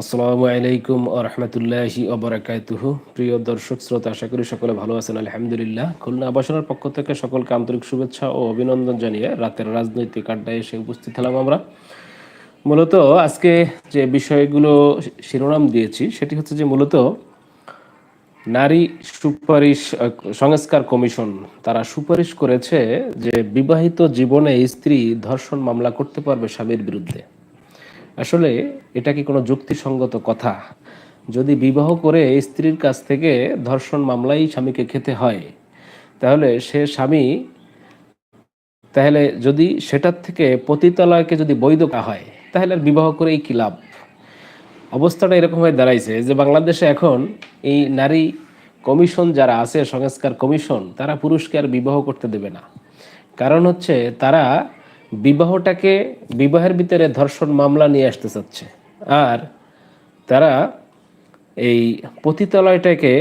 আসসালামু আলাইকুম ও রহমতুল্লাহি অবরাকাতুহ প্রিয় দর্শক, শ্রোতা, আশা করি সকলে ভালো আছেন, আলহামদুলিল্লাহ। খুলনা আবাসনের পক্ষ থেকে সকলকে আন্তরিক শুভেচ্ছা ও অভিনন্দন জানিয়ে রাতের রাজনৈতিক আড্ডায় এসে উপস্থিত হলাম আমরা। মূলত আজকে যে বিষয়গুলো শিরোনাম দিয়েছি, সেটি হচ্ছে যে মূলত নারী সুপারিশ সংস্কার কমিশন, তারা সুপারিশ করেছে যে বিবাহিত জীবনে স্ত্রী ধর্ষণ মামলা করতে পারবে স্বামীর বিরুদ্ধে। আসলে এটা কি কোনো যুক্তিসঙ্গত কথা? যদি বিবাহ করে স্ত্রীর কাছ থেকে ধর্ষণ মামলাই স্বামীকে খেতে হয়, তাহলে সে স্বামী, তাহলে যদি সেটার থেকে পতিতালয়কে যদি বৈধ করা হয়, তাহলে আর বিবাহ করেই কি লাভ? অবস্থাটা এরকম হয়ে দাঁড়াইছে যে বাংলাদেশে এখন এই নারী কমিশন যারা আছে, সংস্কার কমিশন, তারা পুরুষকে আর বিবাহ করতে দেবে না। কারণ হচ্ছে তারা বিবাহটাকে বিবাহের ভিতরে ধর্ষণ মামলা নিয়ে আসতে চাচ্ছে। আর তারা এই পতিতালয়টাকে,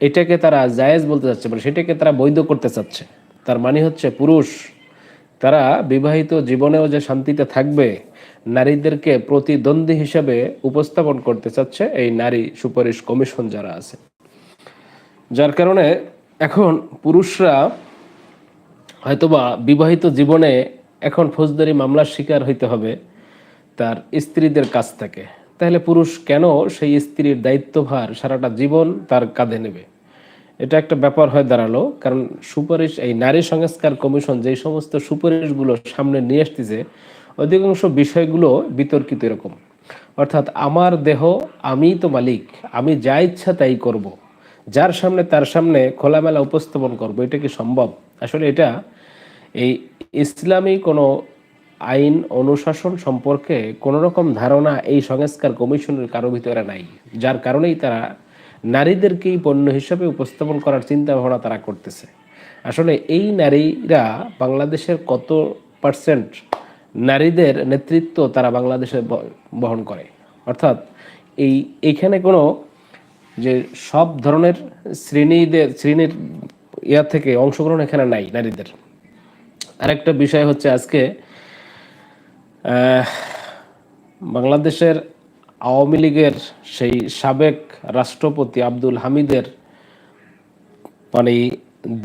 এটাকে তারা জায়েজ বলতে চাচ্ছে মানে সেটাকে তারা বৈধ করতে চাচ্ছে। তার মানে হচ্ছে পুরুষ, তারা বিবাহিত জীবনেও যে শান্তিতে থাকবে, নারীদেরকে প্রতিদ্বন্দ্বী হিসেবে উপস্থাপন করতে চাচ্ছে এই নারী সুপারিশ কমিশন যারা আছে। যার কারণে এখন পুরুষরা হয়তোবা বিবাহিত জীবনে এখন ফৌজদারি মামলার শিকার হইতে হবে তার স্ত্রীদের কাছ থেকে। তাহলে পুরুষ কেন সেই স্ত্রীর দায়িত্বভার সারাটা জীবন তার কাঁধে নেবে? এটা একটা ব্যাপার হয়ে দাঁড়াল, কারণ সুপারিশ, এই নারী সংস্কার কমিশন যেই সমস্ত সুপারিশগুলো সামনে নিয়ে আসতেছে, অধিকাংশ বিষয়গুলো বিতর্কিত এরকম। অর্থাৎ আমার দেহ, আমি তো মালিক, আমি যা ইচ্ছা তাই করব। যার সামনে তার সামনে খোলামেলা উপস্থাপন করব, এটা কি সম্ভব? আসলে এটা এই ইসলামী কোনো আইন অনুশাসন সম্পর্কে কোনো রকম ধারণা এই সংস্কার কমিশনের কারও ভিতরে নাই। যার কারণেই তারা নারীদেরকেই পণ্য হিসাবে উপস্থাপন করার চিন্তা ভাবনা তারা করতেছে। আসলে এই নারীরা বাংলাদেশের কত পার্সেন্ট নারীদের নেতৃত্ব তারা বাংলাদেশে বহন করে? অর্থাৎ এই, এখানে কোনো যে সব ধরনের শ্রেণীদের, শ্রেণির ইয়া থেকে অংশগ্রহণ এখানে নাই নারীদের। আরেকটা বিষয় হচ্ছে আজকে বাংলাদেশের আওয়ামী লীগের সেই সাবেক রাষ্ট্রপতি আব্দুল হামিদের মানে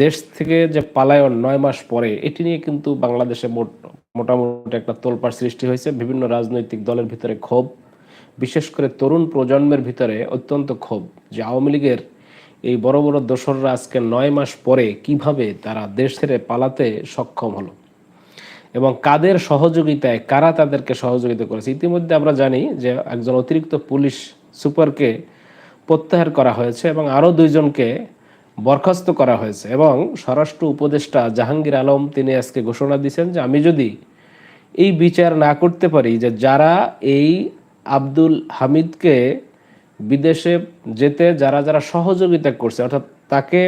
দেশ থেকে যে পালায়ন নয় মাস পরে, এটি নিয়ে কিন্তু বাংলাদেশে মোট, মোটামুটি একটা তোলপাড় সৃষ্টি হয়েছে। বিভিন্ন রাজনৈতিক দলের ভিতরে ক্ষোভ, বিশেষ করে তরুণ প্রজন্মের ভিতরে অত্যন্ত ক্ষোভ যে আওয়ামী লীগের এই বড় বড় দোসররা আজকে নয় মাস পরে কীভাবে তারা দেশ ছেড়ে পালাতে সক্ষম হলো? এবং কাদের সহযোগিতায়, কারা তাদেরকে সহযোগিতা করেছে? ইতিমধ্যে আমরা জানি যে একজন অতিরিক্ত পুলিশ সুপারকে প্রত্যাহার করা হয়েছে এবং আরও দুইজনকে বরখাস্ত করা হয়েছে এবং স্বরাষ্ট্র উপদেষ্টা জাহাঙ্গীর আলম তিনি আজকে ঘোষণা দিয়েছেন যে আমি যদি এই বিচার না করতে পারি, যে যারা এই আব্দুল হামিদকে বিদেশে যেতে যারা যারা সহযোগিতা করছে, অর্থাৎ তাকে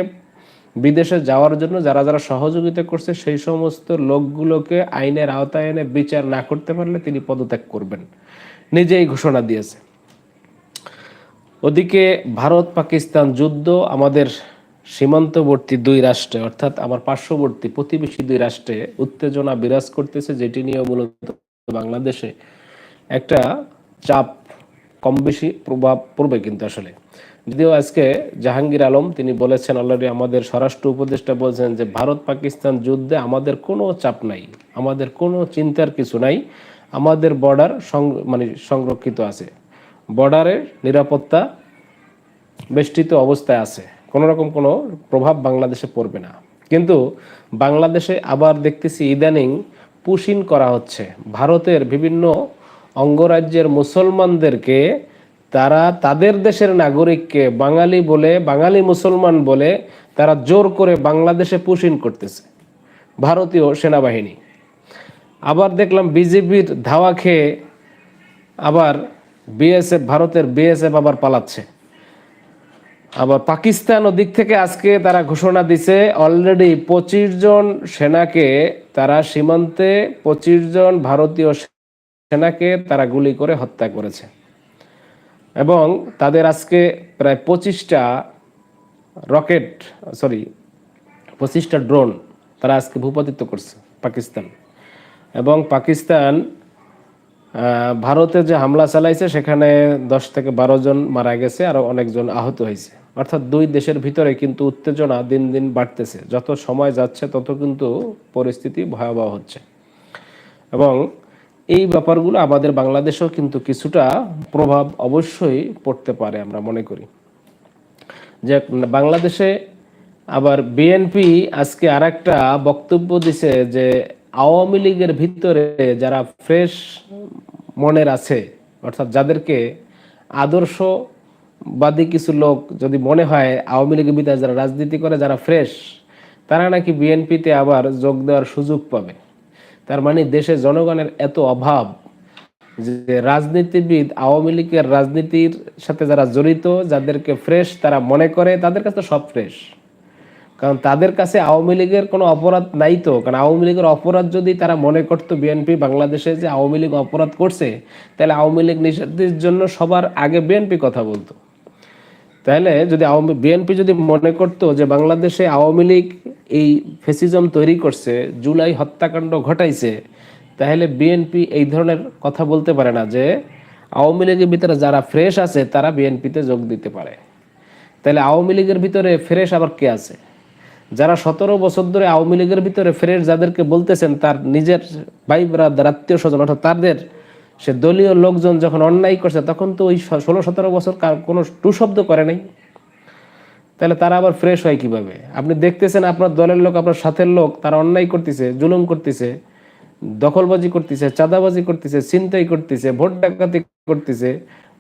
বিদেশে যাওয়ার জন্য যারা যারা সহযোগিতা করছে, সেই সমস্ত লোকগুলোকে আইনের আওতায় এনে বিচার না করতে পারলে তিনি পদত্যাগ করবেন। নিজেই ঘোষণা দিয়েছে। ওদিকে ভারত পাকিস্তান যুদ্ধ আমাদের সীমান্তবর্তী দুই রাষ্ট্রে, অর্থাৎ আমার পার্শ্ববর্তী প্রতিবেশী দুই রাষ্ট্রে উত্তেজনা বিরাজ করতেছে, যেটি নিয়ে মূলত বাংলাদেশে একটা চাপ কম বেশি প্রভাব পড়বে কিন্তু আসলে। যদিও আজকে জাহাঙ্গীর আলম, তিনি বলেছেন অলরেডি আমাদের স্বরাষ্ট্র উপদেষ্টা বলছেন যে, ভারত পাকিস্তান যুদ্ধে আমাদের কোনো চাপ নাই, আমাদের কোনো চিন্তার কিছু নাই, আমাদের বর্ডার মানে সংরক্ষিত আছে। বর্ডারের নিরাপত্তা বেষ্টিত অবস্থায় আছে, কোনো রকম কোনো প্রভাব বাংলাদেশে পড়বে না। কিন্তু বাংলাদেশে আবার দেখতেছি ইদানিং পুশিন করা হচ্ছে। ভারতের বিভিন্ন অঙ্গরাজ্যের মুসলমানদেরকে তারা তাদের দেশের নাগরিককে বাঙালি বলে, বাঙালি মুসলমান বলে তারা জোর করে বাংলাদেশে পুশিন করতেছে, ভারতীয় সেনাবাহিনী। আবার দেখলাম বিজেপির ধাওয়া খেয়ে আবার বিএসএফ, ভারতের বিএসএফ আবার পালাচ্ছে। আবার পাকিস্তান ওদিক থেকে আজকে তারা ঘোষণা দিছে অলরেডি পঁচিশ জন সেনাকে তারা সীমান্তে পঁচিশ জন ভারতীয় সেনাকে তারা গুলি করে হত্যা করেছে। এবং তাদের আজকে প্রায় পঁচিশটা রকেট সরি পঁচিশটা ড্রোন তারা আজকে ভূপাতিত্ব করছে পাকিস্তান। এবং পাকিস্তান ভারতে যে হামলা চালাইছে, সেখানে দশ থেকে বারো জন মারা গেছে, আর অনেকজন আহত হয়েছে। অর্থাৎ দুই দেশের ভিতরে কিন্তু উত্তেজনা দিন দিন বাড়তেছে। যত সময় যাচ্ছে, তত কিন্তু পরিস্থিতি ভয়াবহ হচ্ছে। এবং এই ব্যাপারগুলো আমাদের বাংলাদেশেও কিন্তু কিছুটা প্রভাব অবশ্যই পড়তে পারে আমরা মনে করি। যে বাংলাদেশে আবার বিএনপি আজকে আর একটা বক্তব্য দিছে যে আওয়ামী লীগের ভিতরে যারা ফ্রেশ মনের আছে, অর্থাৎ যাদেরকে আদর্শবাদী কিছু লোক যদি মনে হয়, আওয়ামী লীগের ভিতরে যারা রাজনীতি করে, যারা ফ্রেশ, তারা নাকি বিএনপিতে আবার যোগ দেওয়ার সুযোগ পাবে। তার মানে দেশে জনগণের এত অভাব যে রাজনীতিবিদ, আওয়ামী লীগের রাজনীতির সাথে যারা জড়িত, যাদেরকে ফ্রেশ তারা মনে করে, তাদের কাছে সব ফ্রেশ কারণ তাদের কাছে আওয়ামী লীগের কোনো অপরাধ নাই তো। কারণ আওয়ামী লীগের অপরাধ যদি তারা মনে করতো বিএনপি বাংলাদেশে যে আওয়ামী লীগ অপরাধ করছে, তাহলে আওয়ামী লীগ নিষেধের জন্য সবার আগে বিএনপি কথা বলতো। তাহলে যদি আওয়ামী বিএনপি যদি মনে করতো যে বাংলাদেশে আওয়ামী লীগ এই ফেসিজম তৈরি করছে, জুলাই হত্যাকাণ্ড ঘটাইছে, তাহলে বিএনপি এই ধরনের কথা বলতে পারে না যে আওয়ামী লীগের ভিতরে যারা ফ্রেশ আছে, তারা বিএনপিতে যোগ দিতে পারে। তাহলে আওয়ামী লীগের ভিতরে ফ্রেশ আবার কে আছে? যারা সতেরো বছর ধরে আওয়ামী লীগের ভিতরে ফ্রেশ যাদেরকে বলতেছেন, তার নিজের ভাই ব্রাদার আত্মীয় স্বজন অর্থাৎ তাদের সে দলীয় লোকজন যখন অন্যায় করছে, তখন তো ওই ষোলো, সতেরো বছর কোনো টু শব্দ করে নাই। তাহলে তারা আবার ফ্রেশ হয় কীভাবে? আপনি দেখতেছেন আপনার দলের লোক, আপনার সাথের লোক, তারা অন্যায় করতেছে, জুলুম করতেছে, দখলবাজি করতেছে, চাঁদাবাজি করতেছে, ছিনতাই করতেছে, ভোট ডাকাতি করতেছে,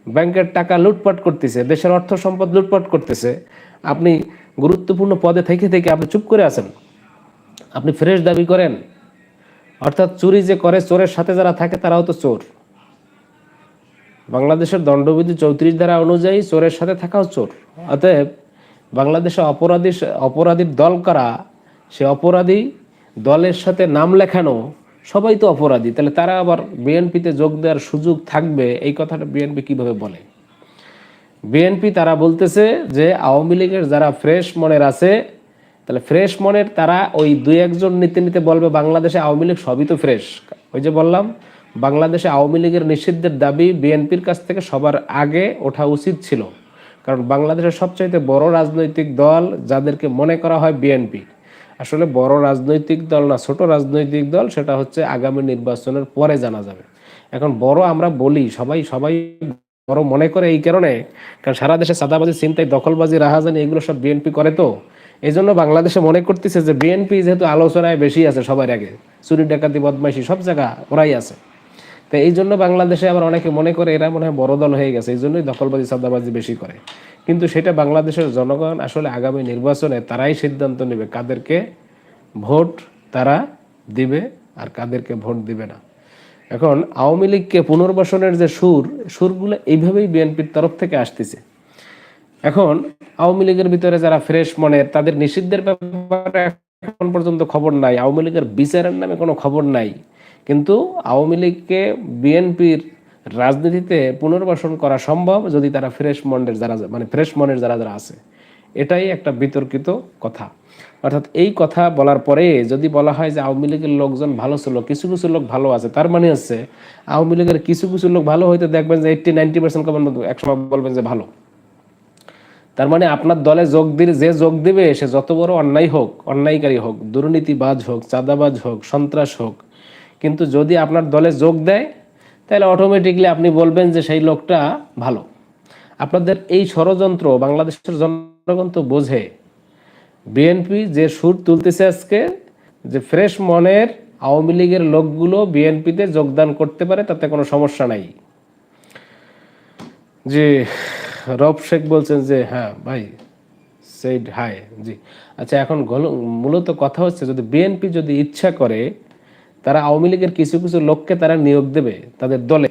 ব্যাংকের টাকা লুটপাট করতেছে, দেশের অর্থ সম্পদ লুটপাট করতেছে। আপনি গুরুত্বপূর্ণ পদে থেকে থেকে আপনি চুপ করে আছেন। আপনি ফ্রেশ দাবি করেন। অর্থাৎ চুরি যে করে, চোরের সাথে যারা থাকে তারাও তো চোর। বাংলাদেশের দণ্ডবিধি চৌত্রিশ ধারা অনুযায়ী চোরের সাথে থাকাও চোর। অতএব বাংলাদেশে অপরাধী অপরাধীর দল করা? সে অপরাধী দলের সাথে নাম লেখানো সবাই তো অপরাধী। তাহলে তারা আবার বিএনপিতে যোগ দেওয়ার সুযোগ থাকবে? এই কথাটা বিএনপি কীভাবে বলে? বিএনপি তারা বলতেছে যে আওয়ামী লীগের যারা ফ্রেশ মনের আছে, তাহলে ফ্রেশ মনের তারা ওই দুই একজন নিতে নিতে বলবে, বাংলাদেশে আওয়ামী লীগ সবই তো ফ্রেশ। ওই যে বললাম বাংলাদেশে আওয়ামী লীগের নিষিদ্ধের দাবি বিএনপির কাছ থেকে সবার আগে ওঠা উচিত ছিল। কারণ বাংলাদেশের সবচাইতে বড় রাজনৈতিক দল যাদেরকে মনে করা হয় বিএনপি। আসলে বড় রাজনৈতিক দল না, ছোট রাজনৈতিক দল সেটা হচ্ছে আগামী নির্বাচনের পরে জানা যাবে। এখন বড় আমরা বলি, সবাই সবাই বড় মনে করে এই কারণে। কারণ সারা দেশে সাদাবাজি চিন্তায় দখলবাজি, রাহাজানি, এগুলো সব বিএনপি করে তো। এই জন্য বাংলাদেশে মনে করতেছে যে বিএনপি যেহেতু আলোচনায় বেশি আছে সবার আগে, চুরি, ডাকাতি, বদমাইশি সব জায়গা ওরাই আছে। তো এই জন্য বাংলাদেশে আবার অনেকে মনে করে এরা মনে হয় বড় দল হয়ে গেছে, এই জন্যই দখলবাজি, সাদাবাজি বেশি করে। কিন্তু সেটা বাংলাদেশের জনগণ আসলে আগামী নির্বাচনে তারাই সিদ্ধান্ত নেবে কাদেরকে ভোট তারা দিবে আর কাদেরকে ভোট দিবে না। এখন আওয়ামী লীগকে পুনর্বাসনের যে সুর, সুরগুলো এইভাবেই বিএনপির তরফ থেকে আসতেছে। এখন আওয়ামী লীগের ভিতরে যারা ফ্রেশ মনে তাদের নিষিদ্ধের ব্যাপারে এখন পর্যন্ত খবর নাই, আওয়ামী লীগের বিচারের নামে কোনো খবর নাই। কিন্তু আওয়ামী লীগকে বিএনপির রাজনীতিতে পুনর্বাসন করা সম্ভব যদি তারা ফ্রেশ মনের যারা মানে ফ্রেশ মনের যারা যারা আছে। এটাই একটা বিতর্কিত কথা। অর্থাৎ এই কথা বলার পরে যদি বলা হয় যে আওয়ামী লীগের লোকজন ভালো ছিল, কিছু কিছু লোক ভালো আছে, তার মানে হচ্ছে আওয়ামী লীগের কিছু কিছু লোক ভালো হইতে দেখবেন যে এইটটি নাইনটি পার্সেন্ট একসময় বলবেন যে ভালো। তার মানে আপনার দলে যোগ দিলে, যে যোগ দিবে, সে যত বড় অন্যায় হোক, অন্যায়কারী হোক, দুর্নীতিবাজ হোক, চাঁদাবাজ হোক, সন্ত্রাস হোক কিন্তু যদি আপনার দলে যোগ দেয়, তাহলে অটোমেটিকলি আপনি বলবেন যে সেই লোকটা ভালো। আপনাদের এই ষড়যন্ত্র বাংলাদেশের জনগণ তো বোঝে। বিএনপি যে সুর তুলতেছে আজকে, যে ফ্রেশ মনের আওয়ামী লীগের লোকগুলো বিএনপিতে যোগদান করতে পারে, তাতে কোনো সমস্যা নাই। জি, রব শেখ বলছেন যে হ্যাঁ ভাই সেইড হাই জি। আচ্ছা এখন মূলত কথা হচ্ছে যদি বিএনপি যদি ইচ্ছা করে তারা আওয়ামী লীগের কিছু কিছু লোককে তারা নিয়োগ দেবে তাদের দলে।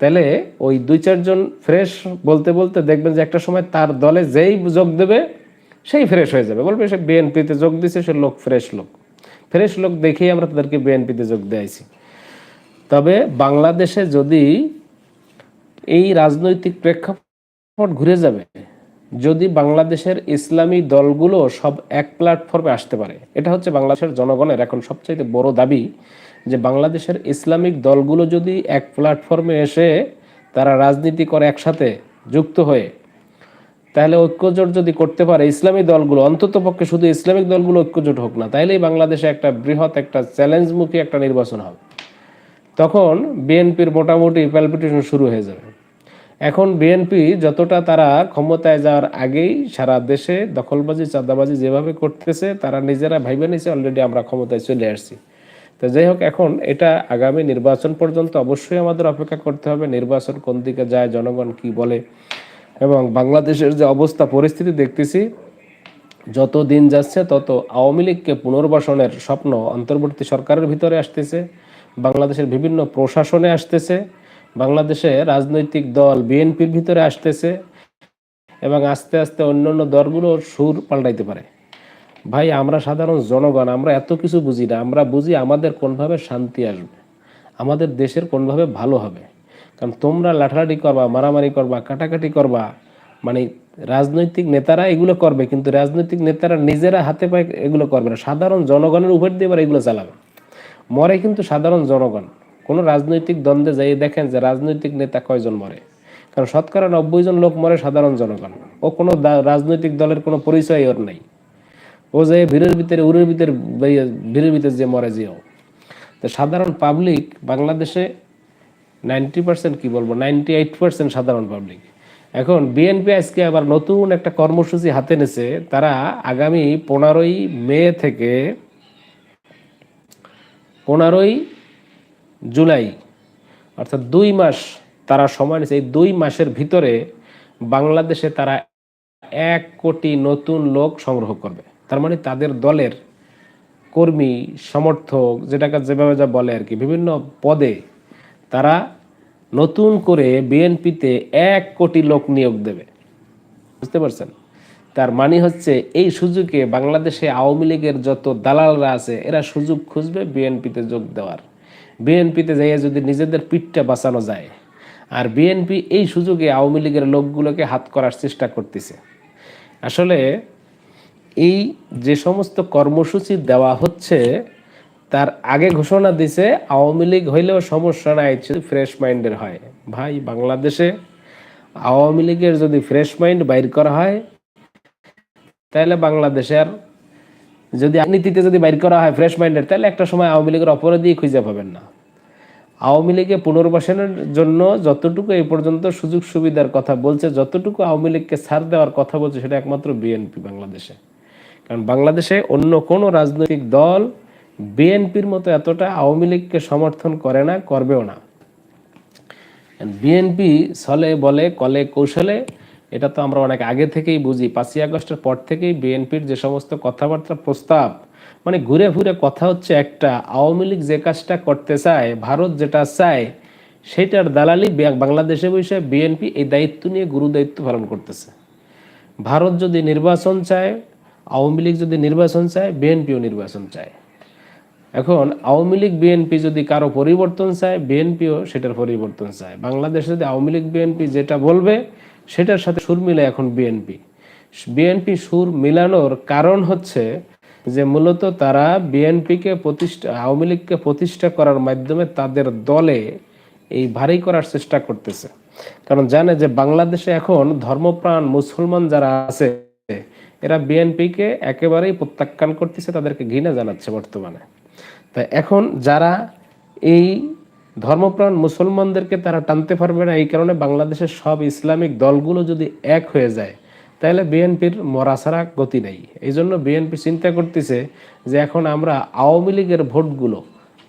তাহলে ওই দুই চারজন ফ্রেশ বলতে বলতে দেখবেন যে একটা সময় তার দলে যেই যোগ দেবে, সেই ফ্রেশ হয়ে যাবে। বলবে সে বিএনপিতে যোগ দিছে, সে লোক ফ্রেশ লোক। ফ্রেশ লোক দেখেই আমরা তাদেরকে বিএনপিতে যোগ দিয়েছি তবে বাংলাদেশে যদি এই রাজনৈতিক প্রেক্ষাপট ঘুরে যাবে যদি বাংলাদেশের ইসলামী দলগুলো সব এক প্ল্যাটফর্মে আসতে পারে, এটা হচ্ছে বাংলাদেশের জনগণের এখন সবচাইতে বড় দাবি যে বাংলাদেশের ইসলামিক দলগুলো যদি এক প্ল্যাটফর্মে এসে তারা রাজনীতি করে একসাথে যুক্ত হয়ে, তাহলে ঐক্যজোট যদি করতে পারে ইসলামী দলগুলো, অন্তত পক্ষে শুধু ইসলামিক দলগুলো ঐক্যজোট হোক না, তাইলেই বাংলাদেশে একটা বৃহৎ একটা চ্যালেঞ্জমুখী একটা নির্বাচন হবে। তখন বিএনপির মোটামুটি প্যালপিটেশন শুরু হয়ে যাবে। এখন বিএনপি যতটা তারা ক্ষমতায় যাওয়ার আগেই সারা দেশে দখলবাজি, চাঁদাবাজি যেভাবে করতেছে, তারা নিজেরা ভাইবে নিছে অলরেডি আমরা ক্ষমতায় চলে আসছি। তো যাই হোক, এখন এটা আগামী নির্বাচন পর্যন্ত অবশ্যই আমাদের অপেক্ষা করতে হবে, নির্বাচন কোন দিকে যায়, জনগণ কি বলে। এবং বাংলাদেশের যে অবস্থা, পরিস্থিতি দেখতেছি, যত দিন যাচ্ছে, তত আওয়ামী লীগকে পুনর্বাসনের স্বপ্ন অন্তর্বর্তী সরকারের ভিতরে আসতেছে, বাংলাদেশের বিভিন্ন প্রশাসনে আসতেছে বাংলাদেশে রাজনৈতিক দল বিএনপির ভিতরে আসতেছে এবং আস্তে আস্তে অন্যান্য দলগুলোর সুর পাল্টাইতে পারে। ভাই, আমরা সাধারণ জনগণ, আমরা এত কিছু বুঝি না। আমরা বুঝি আমাদের কোনভাবে শান্তি আসবে, আমাদের দেশের কোনভাবে ভালো হবে। কারণ তোমরা লাঠালাঠি করবা, মারামারি করবা, কাটাকাটি করবা মানে রাজনৈতিক নেতারা এগুলো করবে, কিন্তু রাজনৈতিক নেতারা নিজেরা হাতে পায়ে এগুলো করবে না। সাধারণ জনগণের উপর দিয়ে এবার এগুলো চালাবে। মরে কিন্তু সাধারণ জনগণ। কোনো রাজনৈতিক দ্বন্দ্বে যাই দেখেন যে রাজনৈতিক নেতা কয়জন মরে? কারণ শতকরা নব্বই জন লোক মরে সাধারণ জনগণ। ও কোনো রাজনৈতিক দলের কোনো পরিচয় ওর নাই। ও যে ভিড়ের ভিতরে, উড়ের ভিতরে ভিড়ের ভিতরে যে মরে যেও তো সাধারণ পাবলিক বাংলাদেশে নাইনটি পার্সেন্ট কি বলব? নাইনটি এইট পার্সেন্ট সাধারণ পাবলিক। এখন বিএনপি আজকে আবার নতুন একটা কর্মসূচি হাতে নেছে। তারা আগামী পনেরোই মে থেকে পনেরোই জুলাই, অর্থাৎ দুই মাস তারা সময় নিয়েছে। এই দুই মাসের ভিতরে বাংলাদেশে তারা এক কোটি নতুন লোক সংগ্রহ করবে। তার মানে তাদের দলের কর্মী, সমর্থক, যেটাকে যেভাবে যা বলে আর কি, বিভিন্ন পদে তারা নতুন করে বিএনপিতে এক কোটি লোক নিয়োগ দেবে। বুঝতে পারছেন? তার মানে হচ্ছে এই সুযোগে বাংলাদেশে আওয়ামী লীগের যত দালালরা আছে, এরা সুযোগ খুঁজবে বিএনপিতে যোগ দেওয়ার। বিএনপিতে যাইয়ে যদি নিজেদের পিঠটা বাঁচানো যায়। আর বিএনপি এই সুযোগে আওয়ামী লীগের লোকগুলোকে হাত করার চেষ্টা করতেছে। আসলে এই যে সমস্ত কর্মসূচি দেওয়া হচ্ছে, তার আগে ঘোষণা দিছে, আওয়ামী লীগ হইলেও সমস্যা নাই যদি ফ্রেশ মাইন্ডের হয়। ভাই, বাংলাদেশে আওয়ামী লীগের যদি ফ্রেশ মাইন্ড বাইর করা হয়, তাহলে বাংলাদেশের যদি নীতিতে যদি বাইর করা হয় ফ্রেশ মাইন্ডের তাহলে একটা সময় আওয়ামী লীগের অপরাধী খুঁজে পাবেন না। আওয়ামী লীগে পুনর্বাসনের জন্য যতটুকু এই পর্যন্ত সুযোগ সুবিধার কথা বলছে, যতটুকু আওয়ামী লীগকে ছাড় দেওয়ার কথা বলছে, সেটা একমাত্র বিএনপি বাংলাদেশে। কারণ বাংলাদেশে অন্য কোনো রাজনৈতিক দল বিএনপির মতো এতটা আওয়ামী লীগকে সমর্থন করে না, করবেও না। বিএনপি ছলে বলে, কলে কৌশলে এটা তো আমরা অনেক আগে থেকেই বুঝি। পাঁচই আগস্টের পর থেকেই বিএনপির যে সমস্ত কথাবার্তা, প্রস্তাব মানে ঘুরে ঘুরে কথা হচ্ছে একটা, আওয়ামী লীগ যে কাজটা করতে চায়, ভারত যেটা চায়, সেটার দালালি বাংলাদেশে বসে বিএনপি এই দায়িত্ব নিয়ে গুরু দায়িত্ব পালন করতেছে। ভারত যদি নির্বাচন চায়, আওয়ামী লীগ যদি নির্বাচন চায়, বিএনপিও নির্বাচন চায়। এখন আওয়ামী লীগ, বিএনপি যদি কারও পরিবর্তন চায়, বিএনপিও সেটার পরিবর্তন চায়। বাংলাদেশে যদি আওয়ামী লীগ, বিএনপি যেটা বলবে সেটার সাথে সুর মিলে এখন বিএনপি বিএনপি সুর মিলানোর কারণ হচ্ছে যে মূলত তারা বিএনপিকে প্রতিষ্ঠা, আওয়ামী লীগকে প্রতিষ্ঠা করার মাধ্যমে তাদের দলে এই ভারী করার চেষ্টা করতেছে। কারণ জানে যে বাংলাদেশে এখন ধর্মপ্রাণ মুসলমান যারা আছে, এরা বিএনপিকে একেবারেই প্রত্যাখ্যান করতেছে, তাদেরকে ঘৃণা জানাচ্ছে বর্তমানে। তাই এখন যারা এই ধর্মপ্রাণ মুসলমানদেরকে তারা টানতে পারবে না। এই কারণে বাংলাদেশের সব ইসলামিক দলগুলো যদি এক হয়ে যায়, তাহলে বিএনপির মরা ছাড়া গতি নেই। এই জন্য বিএনপি চিন্তা করতেছে যে এখন আমরা আওয়ামী লীগের ভোটগুলো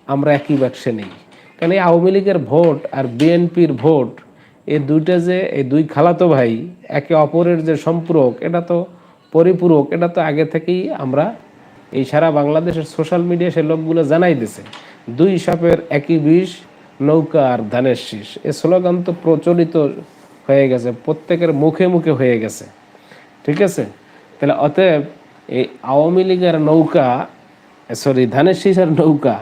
আমরা একই বাক্সে নেই। কারণ এই আওয়ামী লীগের ভোট আর বিএনপির ভোট এই দুইটা যে, এই দুই খালাতো ভাই, একে অপরের যে সম্পূরক, এটা তো পরিপূরক, এটা তো আগে থেকেই আমরা এই সারা বাংলাদেশের সোশ্যাল মিডিয়া সে লোকগুলো জানাই দিছে। দুই সাপের একই বিষ নৌকা আর ধানের শীষ। এ স্লোগান তো প্রচলিত হয়ে গেছে, প্রত্যেকের মুখে মুখে হয়ে গেছে। ঠিক আছে? তাহলে অতএব এই আওয়ামী লীগের নৌকা সরি, ধানের শীষ আর নৌকা,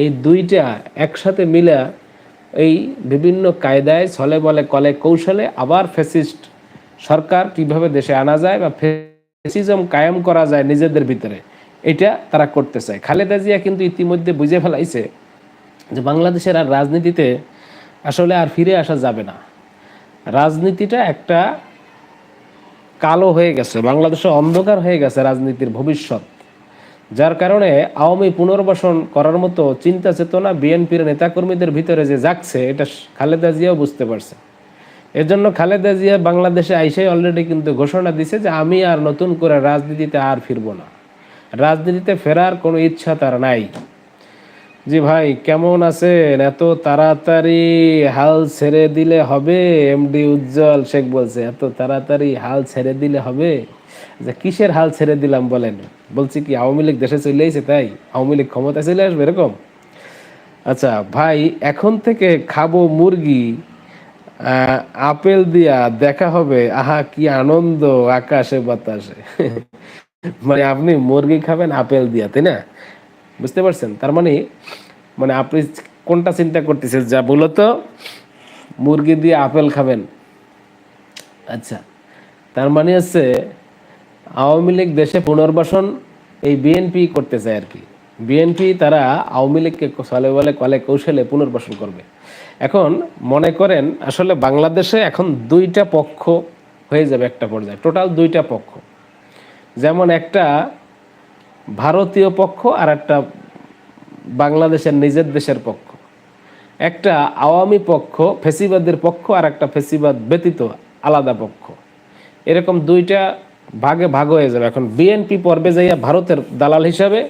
এই দুইটা একসাথে মিলে এই বিভিন্ন কায়দায় ছলে বলে কলে কৌশলে আবার ফেসিস্ট সরকার কীভাবে দেশে আনা যায় বা ফেসিজম কায়েম করা যায় নিজেদের ভিতরে, এটা তারা করতে চায়। খালেদা জিয়া কিন্তু ইতিমধ্যে বুঝে ফেলাইছে যে বাংলাদেশের আর রাজনীতিতে আসলে আর ফিরে আসা যাবে না। রাজনীতিটা একটা কালো হয়ে গেছে বাংলাদেশে অন্ধকার হয়ে গেছে রাজনীতির ভবিষ্যৎ। যার কারণে আওয়ামী পুনর্বাসন করার মতো চিন্তা চেতনা বিএনপির নেতাকর্মীদের ভিতরে যে যাচ্ছে এটা খালেদা জিয়াও বুঝতে পারছে। এর জন্য খালেদা জিয়া বাংলাদেশে আইসে অলরেডি কিন্তু ঘোষণা দিছে যে আমি আর নতুন করে রাজনীতিতে আর ফিরবো না। রাজনীতিতে ফেরার কোনো ইচ্ছা তার নাই। জি ভাই, কেমন আছেন? এত তাড়াতাড়ি হাল ছেড়ে দিলে হবে? এমডি উজ্জ্বল শেখ বলছে, এত তাড়াতাড়ি হাল ছেড়ে দিলে হবে? যে কিসের হাল ছেড়ে দিলাম বলেন? বলছি কি, আওয়ামী লীগ দেশে চলে এসে তাই? আওয়ামী লীগ ক্ষমতা চলে আসবে এরকম? আচ্ছা ভাই, এখন থেকে খাব মুরগি আপেল দিয়া দেখা হবে। আহা, কি আনন্দ, আকাশে বাতাসে। মানে আপনি মুরগি খাবেন, আপেল দিয়া, তাই না? বুঝতে পারছেন? তার মানে মানে আপনি কোনটা চিন্তা করতেছেন? যা বলতো মুরগি দিয়ে আপেল খাবেন। আচ্ছা তার মানে হচ্ছে, আওয়ামী লীগ দেশে পুনর্বাসন এই বিএনপি করতে চায় আর কি। বিএনপি তারা আওয়ামী লীগকে চলে বলে কলে কৌশলে পুনর্বাসন করবে। এখন মনে করেন, আসলে বাংলাদেশে এখন দুইটা পক্ষ হয়ে যাবে একটা পর্যায়ে। টোটাল দুইটা পক্ষ। যেমন একটা ভারতীয় পক্ষ আর একটা বাংলাদেশের নিজের দেশের পক্ষ। একটা আওয়ামী পক্ষ, ফেসিবাদের পক্ষ আর একটা ফেসিবাদ ব্যতীত আলাদা পক্ষ। এরকম দুইটা ভাগে ভাগ হয়ে যাবে। এখন বিএনপি পর্বে যাইয়া ভারতের দালাল হিসাবে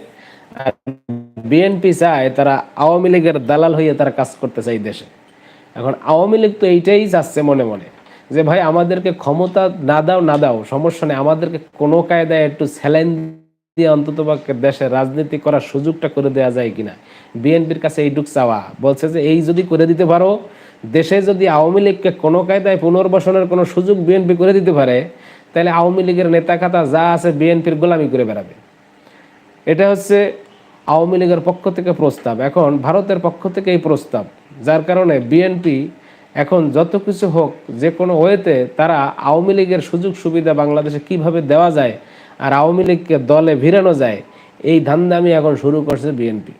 বিএনপি চায় তারা আওয়ামী লীগের দালাল হইয়া তারা কাজ করতে চাই দেশে। এখন আওয়ামী লীগ তো এইটাই চাচ্ছে মনে মনে যে, ভাই, আমাদেরকে ক্ষমতা না দাও না দাও, সমস্যা নেই। আমাদেরকে কোনো কায়দায় একটু স্যালাইন দিয়ে অন্তত দেশে রাজনীতি করার সুযোগটা করে দেওয়া যায় কিনা? বিএনপির কাছে এইটুক চাওয়া। বলছে যে, এই যদি করে দিতে পারো, দেশে যদি আওয়ামী লীগকে কোনো কায়দায় পুনর্বাসনের কোনো সুযোগ বিএনপি করে দিতে পারে, তাহলে আওয়ামী লীগের নেতা খাতা যা আছে বিএনপির গোলামি করে বেড়াবে। এটা হচ্ছে আওয়ামী লীগের পক্ষ থেকে প্রস্তাব। এখন ভারতের পক্ষ থেকে এই প্রস্তাব, যার কারণে বিএনপি এখন যত কিছু হোক, যে কোনো ওয়েতে তারা আওয়ামী লীগের সুযোগ সুবিধা বাংলাদেশে কীভাবে দেওয়া যায় আর আওয়ামী লীগকে দলে ভিড়ানো যায়, এই ধান্দামি এখন শুরু করছে বিএনপি।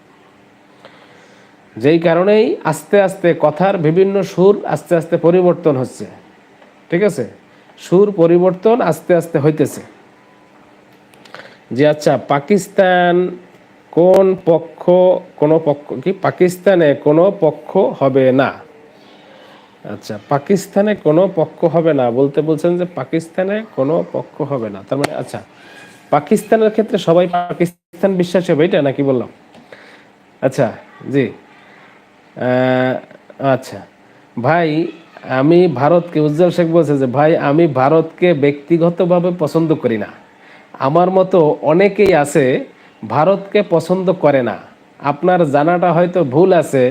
যেই কারণেই আস্তে আস্তে কথার বিভিন্ন সুর আস্তে আস্তে পরিবর্তন হচ্ছে। ঠিক আছে? সুর পরিবর্তন আস্তে আস্তে হইতেছে। যে আচ্ছা পাকিস্তান কোন পক্ষ কোন পক্ষ, কি পাকিস্তানে কোনো পক্ষ হবে না? আচ্ছা পাকিস্তানে কোনো পক্ষ হবে না বলতে বলছেন যে পাকিস্তানে কোনো পক্ষ হবে না। তার মানে আচ্ছা পাকিস্তানের ক্ষেত্রে সবাই পাকিস্তান বিশ্বাস হবে, এটা নাকি বললাম? আচ্ছা জি। আচ্ছা। ভাই, আমি ভারতকে, উজ্জ্বল শেখ বলছে যে, ভাই, আমি ভারতকে ব্যক্তিগতভাবে পছন্দ করি না। আমার মতো অনেকেই আছে, ভারতকে পছন্দ করে না। আপনার জানাটা হয়তো ভুল আছে,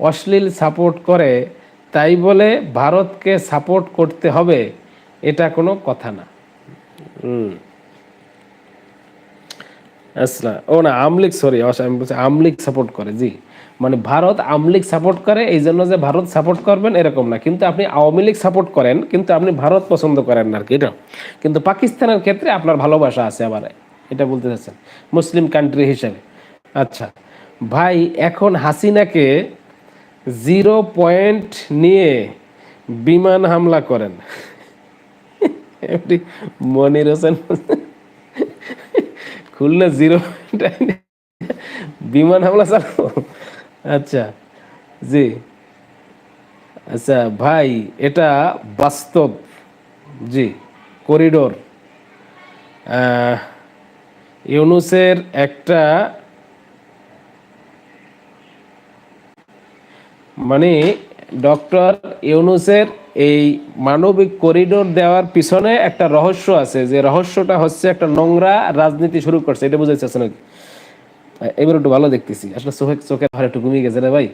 অশ্লীল সাপোর্ট করে, তাই বলে ভারতকে সাপোর্ট করতে হবে, এটা কোনো কথা না। হুম। আসলা ও না, আমলিক সরি আমি বলছি আমলিক সাপোর্ট করে, জি। মানে ভারত আমলিক সাপোর্ট করে, এই জন্য যে ভারত সাপোর্ট করবেন এরকম না। কিন্তু আপনি আওয়ামী লীগ সাপোর্ট করেন, কিন্তু আপনি ভারত পছন্দ করেন না আর কি, এটা। কিন্তু পাকিস্তানের ক্ষেত্রে আপনার ভালোবাসা আছে আবার, এটা বলতে চাচ্ছেন, মুসলিম কান্ট্রি হিসেবে। আচ্ছা ভাই, এখন হাসিনাকে জিরো পয়েন্ট নিয়ে বিমান হামলা করেন। মনির হোসেন খুলনা জিরো বিমান হামলা চালাবো? আচ্ছা জি। আচ্ছা ভাই, এটা বাস্তব, জি, করিডোর। ইউনুসের একটা মানে ডক্টর ইউনুসের এই মানবিক করিডোর দেওয়ার পিছনে একটা রহস্য আছে, যে রহস্যটা হচ্ছে একটা নোংরা রাজনীতি শুরু করছে। এটা বুঝাইছে নাকি? এবার একটু ভালো দেখতেছি। আসলে চোখে চোখের ভার একটু কমিয়ে গেছে রে ভাই।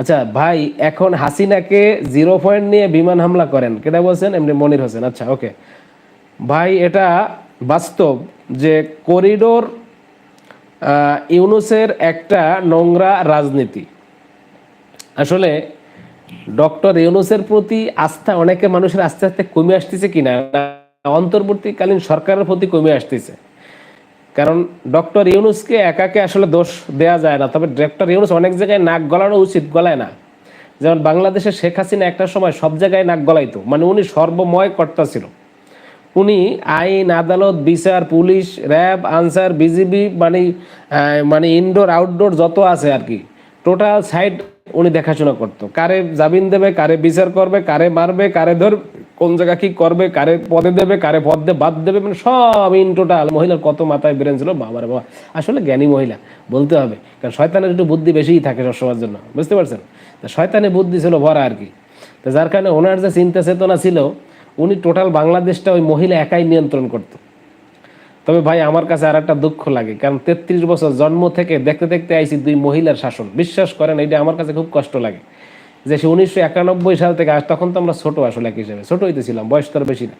আচ্ছা ভাই, এখন হাসিনাকে জিরো পয়েন্ট নিয়ে বিমান হামলা করেন। কেটা বলছেন? এমনি মনির হোসেন। আচ্ছা ওকে। ভাই, এটা বাস্তব যে করিডোর ইউনুসের একটা নোংরা রাজনীতি। আসলে ডক্টর ইউনুসের প্রতি আস্থা অনেকে মানুষের আস্তে আস্তে কমে আসতেছে কিনা? অন্তর্বর্তীকালীন সরকারের প্রতি কমে আসতেছে। কারণ ডক্টর ইউনুসকে একাকে আসলে দোষ দেয়া যায় না। তবে ডক্টর ইউনুস অনেক জায়গায় নাক গলানো উচিত, গলায় না। যেমন বাংলাদেশে শেখ হাসিনা একটা সময় সব জায়গায় নাক গলাইতো। মানে উনি সর্বময় কর্তা ছিল। উনি আইন, আদালত, বিচার, পুলিশ, র্যাব, আনসার, বিজিবি মানে মানে ইনডোর আউটডোর যত আছে আর কি টোটাল সাইড উনি দেখাশোনা করতো। কারে জামিন দেবে, কারে বিচার করবে, কারে মারবে, কারে ধর, কোন জায়গা কি করবে, কারে পদে দেবে, কারে পদ দিয়ে বাদ দেবে মানে সব ইন টোটাল মহিলার কত মাথায় ব্রেন ছিল বাবা রে বাবা। আসলে জ্ঞানী মহিলা, বলতে হবে, কারণ শয়তানের একটু বুদ্ধি বেশিই থাকে সবসময়ের জন্য, বুঝতে পারছেন? তা শয়তানের বুদ্ধি ছিল ভরা আর কি। তো যার কারণে ওনার যে চিন্তা চেতনা ছিল, উনি টোটাল বাংলাদেশটা ওই মহিলা একাই নিয়ন্ত্রণ করতো। তবে ভাই, আমার কাছে আর একটা দুঃখ লাগে। কারণ তেত্রিশ বছর জন্ম থেকে দেখতে দেখতে আইছি দুই মহিলার শাসন। বিশ্বাস করেন, এটা আমার কাছে খুব কষ্ট লাগে। যে সে উনিশশো একানব্বই সাল থেকে আজ তখন তো আমরা ছোট আসলে এক হিসেবে। ছোট হইতেছিলাম বয়স তো বেশি না।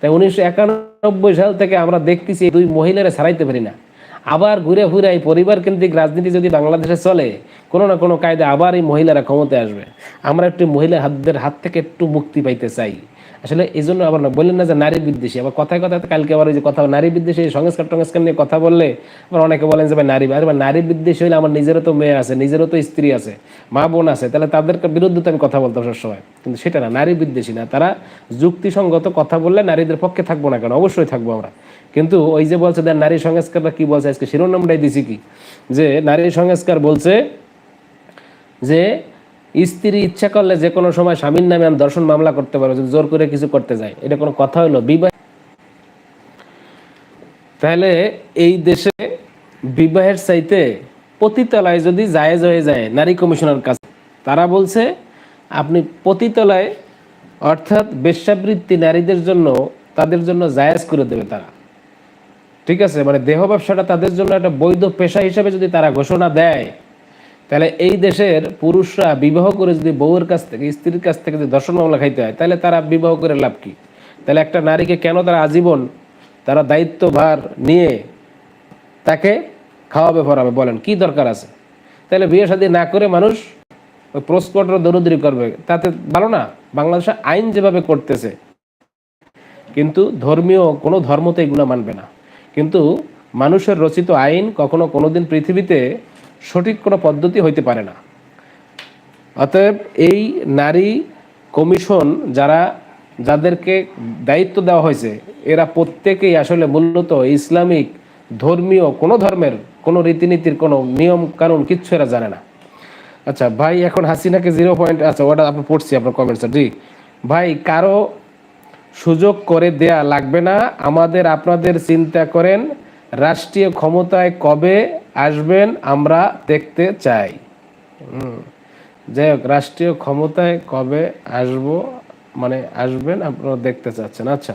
তাই উনিশশো একানব্বই সাল থেকে আমরা দেখতেছি দুই মহিলারা ছাড়াইতে পারি না। আবার ঘুরে ঘুরে এই পরিবার কেন্দ্রিক রাজনীতি যদি বাংলাদেশে চলে, কোনো না কোনো কায়দা আবার এই মহিলারা ক্ষমতায় আসবে। আমরা একটু মহিলা হাতদের হাত থেকে একটু মুক্তি পাইতে চাই। আসলে এই জন্য আবার বললেন না যে নারী বিদ্বেষী, আবার কথায় কথায় কালকে আবার ওই যে কথা, নারী বিদ্বেষী সংস্কার টংস্কার নিয়ে কথা বললে আবার অনেকে বলেন যে ভাই নারী আরে নারী বিদ্বেষী হলে আমার নিজেরও তো মেয়ে আছে, নিজেরও তো স্ত্রী আছে, মা বোন আছে, তাহলে তাদের বিরুদ্ধে তো আমি কথা বলতাম সবসময়। কিন্তু সেটা না, নারী বিদ্বেষী না, তারা যুক্তিসঙ্গত কথা বললে নারীদের পক্ষে থাকব না কেন? অবশ্যই থাকব আমরা। কিন্তু ওই যে বলছে দেন নারী সংস্কারটা কি বলছে, আজকে শিরোনামটাই দিছি কি? যে নারী সংস্কার বলছে যে স্ত্রী ইচ্ছা করলে যে কোনো সময় স্বামীর নামে আমি দর্শন মামলা করতে পারব, যদি জোর করে কিছু করতে যায়। এটা কোনো কথা হলো? বিবাহ তাহলে এই দেশে বিবাহের চাইতে পতিতলায় যদি জায়েজ হয়ে যায়, নারী কমিশনার কাছে তারা বলছে, আপনি পতিতলায় অর্থাৎ বেশ্যাবৃত্তি নারীদের জন্য, তাদের জন্য জায়েজ করে দেবে তারা। ঠিক আছে? মানে দেহ ব্যবসাটা তাদের জন্য একটা বৈধ পেশা হিসেবে যদি তারা ঘোষণা দেয় তাহলে এই দেশের পুরুষরা বিবাহ করে যদি বউয়ের কাছ থেকে, স্ত্রীর কাছ থেকে যদি দর্শন মামলা খাইতে হয়, তাহলে তারা বিবাহ করে লাভ কি? তাহলে একটা নারীকে কেন তারা আজীবন তারা দায়িত্বভার নিয়ে তাকে খাওয়াবে ভরাবে বলেন, কি দরকার আছে? তাহলে বিয়ে শাদী না করে মানুষ ওই প্রস্কটর দরুদরি করবে, তাতে ভালো না? বাংলাদেশে আইন যেভাবে করতেছে, কিন্তু ধর্মীয়, কোনো ধর্মতে এগুলো মানবে না। কিন্তু মানুষের রচিত আইন কখনো কোনোদিন পৃথিবীতে সঠিক কোনো পদ্ধতি হইতে পারে না। অতএব এই নারী কমিশন যারা, যাদেরকে দায়িত্ব দেওয়া হয়েছে, এরা প্রত্যেকেই আসলে মূলত ইসলামিক, ধর্মীয়, কোনো ধর্মের, কোনো রীতিনীতির, কোনো নিয়ম কানুন কিচ্ছু এরা জানে না। আচ্ছা ভাই, এখন হাসিনাকে জিরো পয়েন্ট আচ্ছা ওটা আপনি পড়ছি আপনার কমেন্টস জি। ভাই, কারও সুযোগ করে দেয়া লাগবে না। আমাদের, আপনাদের চিন্তা করেন রাষ্ট্রীয় ক্ষমতায় কবে আসবেন আমরা দেখতে চাই। যাই হোক, রাষ্ট্রীয় ক্ষমতায় কবে আসব মানে আসবেন আপনারা দেখতে চাচ্ছেন। আচ্ছা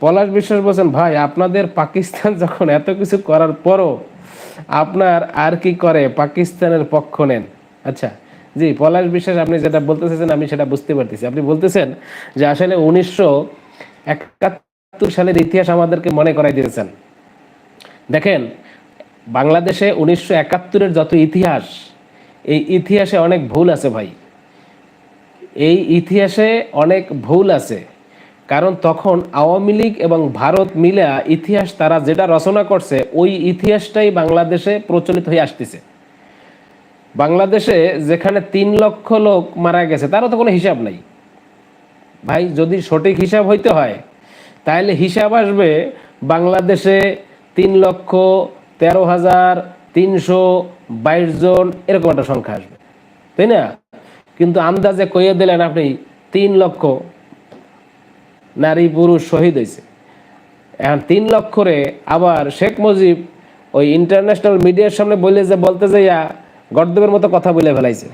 পলাশ বিশ্বাস বলছেন, ভাই, আপনাদের পাকিস্তান যখন এত কিছু করার পরও আপনার আর কি করে? পাকিস্তানের পক্ষ নেন। আচ্ছা জি, পলাশ বিশ্বাস, আপনি যেটা বলতেছেন আমি সেটা বুঝতে পারতেছি। আপনি বলতেছেন যে আসলে উনিশশো একাত্তর সালের ইতিহাস আমাদেরকে মনে করাই দিয়েছেন। দেখেন, বাংলাদেশে উনিশশো একাত্তরের যত ইতিহাস, এই ইতিহাসে অনেক ভুল আছে ভাই। এই ইতিহাসে অনেক ভুল আছে। কারণ তখন আওয়ামী লীগ এবং ভারত মিলা ইতিহাস তারা যেটা রচনা করছে, ওই ইতিহাসটাই বাংলাদেশে প্রচলিত হয়ে আসতেছে। বাংলাদেশে যেখানে তিন লক্ষ লোক মারা গেছে, তারও তো কোনো হিসাব নাই। ভাই, যদি সঠিক হিসাব হইতে হয় তাহলে হিসাব আসবে বাংলাদেশে তিন লক্ষ তেরো হাজার তিনশো বাইশ জন এরকম একটা সংখ্যা আসবে। তাই না? কিন্তু আন্দাজে কইয়ে দিলেন আপনি তিন লক্ষ নারী পুরুষ শহীদ হয়েছে। এখন তিন লক্ষরে আবার শেখ মুজিব ওই ইন্টারন্যাশনাল মিডিয়ার সামনে বলে যে বলতে যাইয়া গর্দবের মতো কথা বলে ফেলাইছে।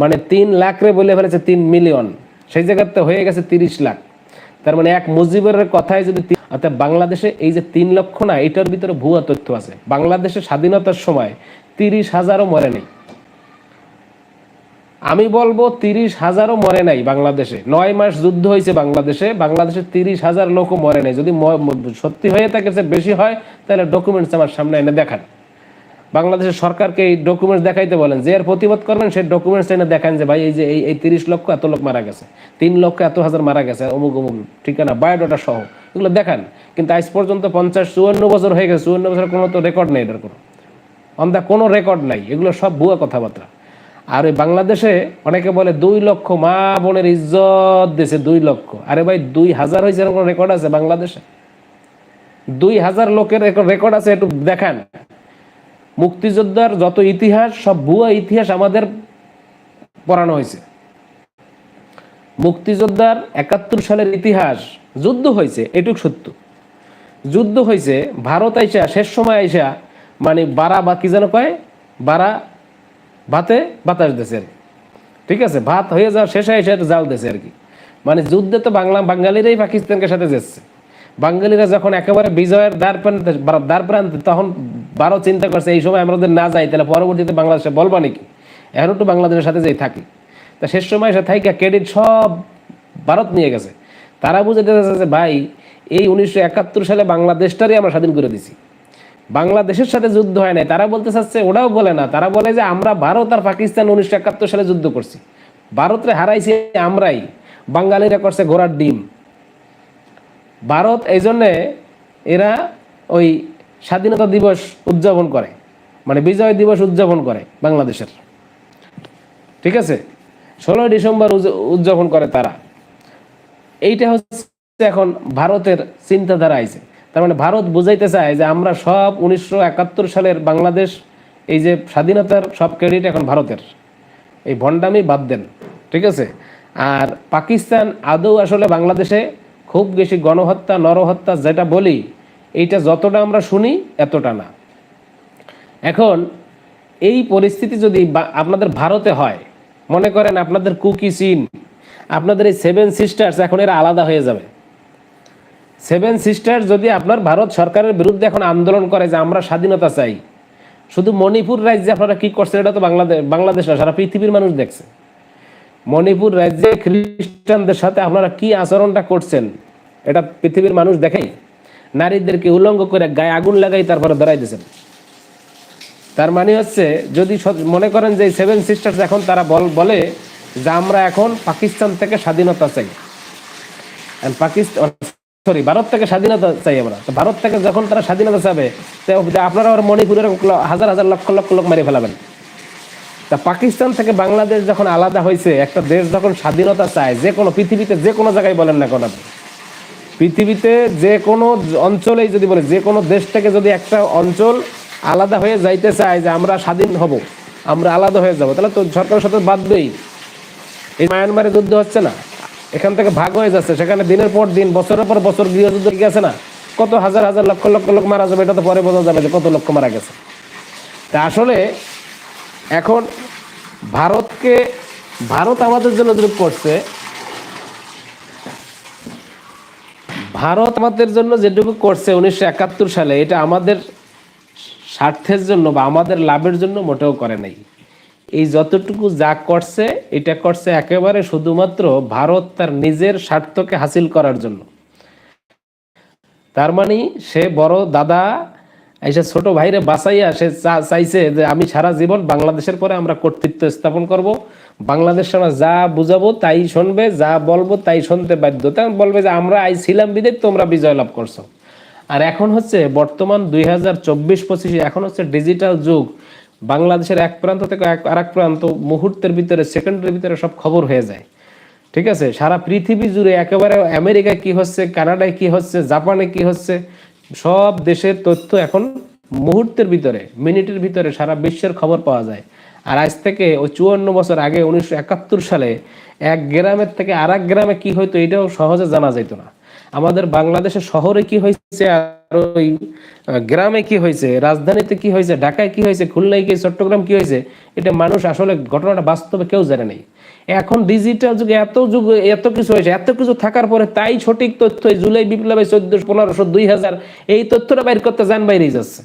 মানে তিন লাখ রে বলে ফেলেছে তিন মিলিয়ন সেই জায়গাতে হয়ে গেছে তিরিশ লাখ। তার মানে এক মুজিবের কথায় যদি অর্থাৎ বাংলাদেশে এই যে তিন লক্ষ না, এটার ভিতরে ভুয়া তথ্য আছে। বাংলাদেশে স্বাধীনতার সময় তিরিশ হাজারও মরে নেই। আমি বলব তিরিশ হাজারও মরে নাই বাংলাদেশে। নয় মাস যুদ্ধ হয়েছে বাংলাদেশে বাংলাদেশে তিরিশ হাজার লোকও মরে নাই। যদি সত্যি হয়ে থাকে বেশি হয়, তাহলে ডকুমেন্টস আমার সামনে এনে দেখান। বাংলাদেশের সরকারকে এই ডকুমেন্টস দেখাইতে বলেন। যে এর প্রতিবাদ করবেন, সেই ডকুমেন্টস এনে দেখান যে, ভাই, এই যে এই এই তিরিশ লক্ষ এত লোক মারা গেছে। তিন লক্ষ এত হাজার মারা গেছে, অমুক অমুক, ঠিকানা বায়োডাটা সহ। এগুলো দেখান। কিন্তু আজ পর্যন্ত পঞ্চাশ, চুয়ান্ন বছর হয়ে গেছে। চুয়ান্ন বছর কোনো তো রেকর্ড নেই এটার কোনো। অন্ধা কোনো রেকর্ড নাই। এগুলো সব ভুয়া কথাবার্তা। আর ওই বাংলাদেশে অনেকে বলে, দুই লক্ষ মা বোনের ইজ্জত দিয়েছে দুই লক্ষ। আরে ভাই, দুই হাজার হয়েছে এরকম রেকর্ড আছে বাংলাদেশে। দুই হাজার লোকের রেকর্ড আছে, একটু দেখান। মুক্তিযোদ্ধার যত ইতিহাস, সব ভুয়া ইতিহাস আমাদের পড়ানো হয়েছে। মুক্তিযোদ্ধার একাত্তর সালের ইতিহাস যুদ্ধ হয়েছে, এটুক সত্য। যুদ্ধ হয়েছে, ভারত আইসা, শেষ সময় আইসা মানে বারা বা কি যেন কয়? বারা ভাতে বাতাস দেশে আর ঠিক আছে, ভাত হয়ে যাওয়ার শেষে এসে জাল দেশে আর কি। মানে যুদ্ধে তো বাংলা বাঙালিরাই পাকিস্তানকে সাথে যাচ্ছে। বাঙালিরা যখন একেবারে বিজয়ের দ্বার প্রান্তে দ্বার প্রান্তে তখন বারো চিন্তা করছে, এই সময় আমরা না যাই তাহলে পরবর্তীতে বাংলাদেশে বলবা নাকি? এখন একটু বাংলাদেশের সাথে যাই থাকি। তা শেষ সময় এসে থাইকা ক্রেডিট সব ভারত নিয়ে গেছে। তারা বুঝতে চাচ্ছে যে, ভাই, এই উনিশশো একাত্তর সালে বাংলাদেশটারই আমরা স্বাধীন করে দিছি। বাংলাদেশের সাথে যুদ্ধ হয় নাই। তারা বলতে চাচ্ছে ওরাও বলে না। তারা বলে যে, আমরা ভারত আর পাকিস্তান উনিশশো একাত্তর সালে যুদ্ধ করছি। ভারতরে হারাইছি আমরাই। বাঙালিরা করছে ঘোড়ার ডিম। ভারত এই জন্যে এরা ওই স্বাধীনতা দিবস উদযাপন করে মানে বিজয় দিবস উদযাপন করে বাংলাদেশের। ঠিক আছে? ষোলোই ডিসেম্বর উদযাপন করে তারা। এইটা হচ্ছে এখন ভারতের চিন্তাধারা আইছে। তার মানে ভারত বুঝাইতে চায় যে আমরা সব উনিশশো একাত্তর সালের বাংলাদেশ, এই যে স্বাধীনতার সব ক্রেডিট এখন ভারতের। এই ভণ্ডামি বাদ দেন। ঠিক আছে? আর পাকিস্তান আদৌ আসলে বাংলাদেশে খুব বেশি গণহত্যা, নরহত্যা যেটা বলি, এইটা যতটা আমরা শুনি এতটা না। এখন এই পরিস্থিতি যদি আপনাদের ভারতে হয়, মনে করেন আপনাদের কুকি চীন আপনাদের এই সেভেন সিস্টার্স এখন এরা আলাদা হয়ে যাবে। সেভেন সিস্টার যদি আপনার ভারত সরকারের বিরুদ্ধে এখন আন্দোলন করে যে আমরা স্বাধীনতা চাই, শুধু মণিপুর রাজ্যে আপনারা কি করছেন, এটা তো বাংলাদেশ বাংলাদেশ না, সারা পৃথিবীর মানুষ দেখছে। মণিপুর রাজ্যে খ্রিস্টানদের সাথে আপনারা কি আচরণটা করছেন? এটা পৃথিবীর মানুষ দেখেই। নারীদেরকে উলঙ্গ করে গায়ে আগুন লাগাই তারপরে ধরাই দিয়েছেন। তার মানে হচ্ছে, যদি মনে করেন যে সেভেন সিস্টার্স এখন তারা বল- বলে যে আমরা এখন পাকিস্তান থেকে স্বাধীনতা চাই। পাকিস্তান সরি ভারত থেকে স্বাধীনতা চাই আমরা। তো ভারত থেকে যখন তারা স্বাধীনতা চাবে, তো আপনারা মণিপুরের হাজার হাজার লক্ষ লক্ষ লোক মেরে ফেলাবেন। তা পাকিস্তান থেকে বাংলাদেশ যখন আলাদা হয়েছে, একটা দেশ যখন স্বাধীনতা চায়, যে কোনো পৃথিবীতে যে কোনো জায়গায় বলেন না কেন। পৃথিবীতে যে কোনো অঞ্চলেই যদি বলে, যে কোনো দেশ থেকে যদি একটা অঞ্চল আলাদা হয়ে যাইতে চায় যে আমরা স্বাধীন হব, আমরা আলাদা হয়ে যাব, তাহলে তো সরকারের সাথে বাঁধবেই এই মায়ানমারে যুদ্ধ হচ্ছে না। এখান থেকে ভাগ হয়ে যাচ্ছে, সেখানে দিনের পর দিন, বছরের পর বছর গৃহযুদ্ধ গেছে না। কত হাজার হাজার লক্ষ লক্ষ লোক মারা যাবে, এটা তো পরে বোঝা যাবে যে কত লক্ষ মারা গেছে। তা আসলে এখন ভারতকে, ভারত আমাদের জন্য যেরূপ করছে। ভারত আমাদের জন্য যেটুকু করছে উনিশশো একাত্তর সালে, এটা আমাদের স্বার্থের জন্য বা আমাদের লাভের জন্য মোটেও করে নাই। এই যতটুকু যা করছে, এটা করছে একেবারে শুধুমাত্র ভারত তার নিজের স্বার্থকে হাসিল করার জন্য। তার মানে সে বড় দাদা এসে ছোট ভাইরে বাঁচাইয়া সে চাইছে যে আমি সারা জীবন বাংলাদেশের পরে আমরা কর্তৃত্ব স্থাপন করব। বাংলাদেশ আমরা যা বুঝাবো তাই শুনবে, যা বলব তাই শুনতে বাধ্য। তখন বলবে যে আমরা আই ছিলাম বিদে তোমরা বিজয় লাভ করছ। আর এখন হচ্ছে বর্তমান দুই হাজার চব্বিশ পঁচিশে এখন হচ্ছে ডিজিটাল যুগ। বাংলাদেশের এক প্রান্ত থেকে এক আর এক প্রান্ত মুহূর্তের ভিতরে, সেকেন্ডের ভিতরে সব খবর হয়ে যায়। ঠিক আছে? সারা পৃথিবী জুড়ে একেবারে আমেরিকায় কি হচ্ছে, কানাডায় কি হচ্ছে, জাপানে কি হচ্ছে সব দেশের তথ্য এখন মুহূর্তের ভিতরে, মিনিটের ভিতরে সারা বিশ্বের খবর পাওয়া যায়। আর আজ থেকে ওই চুয়ান্ন বছর আগে উনিশশো একাত্তর সালে এক গ্রামের থেকে আর গ্রামে কি হইতো এটাও সহজে জানা যেত না। আমাদের বাংলাদেশের শহরে কি হয়েছে আর ওই গ্রামে কি হয়েছে, রাজধানীতে কি হয়েছে, ঢাকায় কি হয়েছে, খুলনায় কি, চট্টগ্রাম কি হয়েছে, এটা মানুষ আসলে ঘটনাটা বাস্তবে কেউ জানে নাই। এখন ডিজিটাল যুগে এত যুগ, এত কিছু হয়েছে, এত কিছু থাকার পরে তাই সঠিক তথ্য জুলাই বিপ্লবে চোদ্দশো পনেরোশো, দুই হাজার, এই তথ্যটা বাইর করতে যান বাইরেই যাচ্ছে।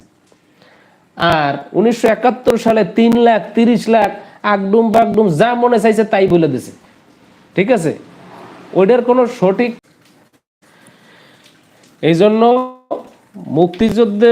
আর উনিশশো একাত্তর সালে তিন লাখ, তিরিশ লাখ, আগডুম বাগডুম যা মনে চাইছে তাই বলে দিছে। ঠিক আছে? ওইটার কোনো সঠিক এই জন্য মুক্তিযুদ্ধে